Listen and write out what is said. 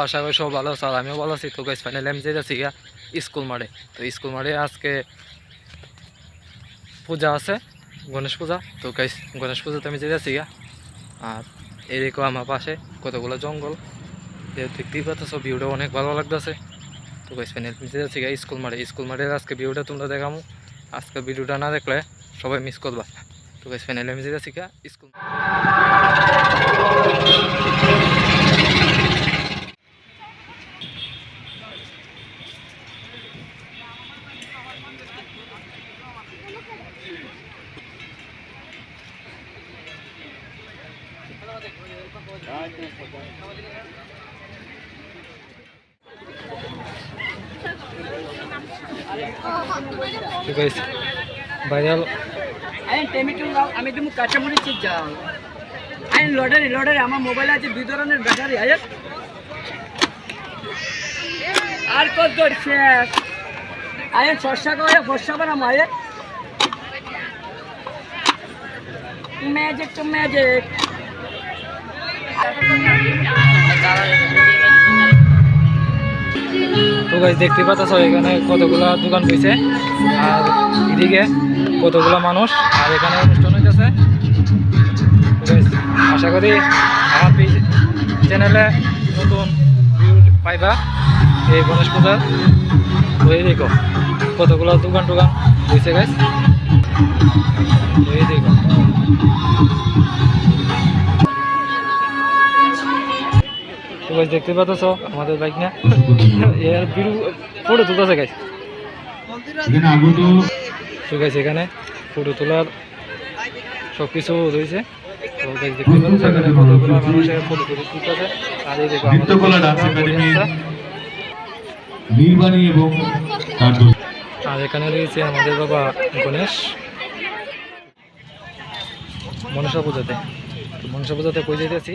আশা করি সব ভালো আমিও ভালো আছি তো গাইস ফাইনালি আমি স্কুল তো স্কুল আজকে পূজা আছে গণেশ পূজা তো গাইস গণেশ পূজাতে আমি আর এদিকেও আমার পাশে কতগুলো জঙ্গল দেখতেই পাচ্ছ ভিউটা অনেক ভালো লাগতেছে তো গাইস ফাইনালি আমি গিয়া স্কুল মাঠে স্কুল মাঠের আজকে ভিউটা তোমরা দেখামো আজকে ভিডিওটা না দেখলে সবাই মিস করবা তো গাইস ফাইনালি আমি গিয়া স্কুল ভাইরাল আমি তুমি কাঁচামরিচ যাও। আইন লটারি লটারি আমার মোবাইল আছে দুই ধরনের ব্যাটারি আয় আর কত শেষ? আয় সর্ষা করে ফর্ষা বানাম আয় ম্যাজিক টু ম্যাজিক তো গাইস দেখতে পাচ্ছ, এখানে কতগুলা দোকান হয়েছে আর এদিকে কতগুলা মানুষ, আর এখানে অনুষ্ঠান হইতেছে। আশা করি আমার চ্যানেলে নতুন পাইবা এই গণেশ পূজার। এই দেখো, কতগুলো দোকান টোকান হয়েছে তো এই দেখো। গাইস দেখতে পাচ্ছ? আমাদের বাইক না। এর বিরু ফটো তুলতেছে গাইস তো গাইস এখানে ফটো তোলার সব কিছু রয়েছে। তো গাইস দেখতে পাচ্ছ এখানে কতগুলো মানুষের ফটো তুলতেছে। আর এই দেখো নৃত্যকলা ডান্স একাডেমির নির্বাণী এবং তার আর এখানে রয়েছে আমাদের বাবা গণেশ। মনসা পূজাতে। মনসা পূজাতে কই যেতেছি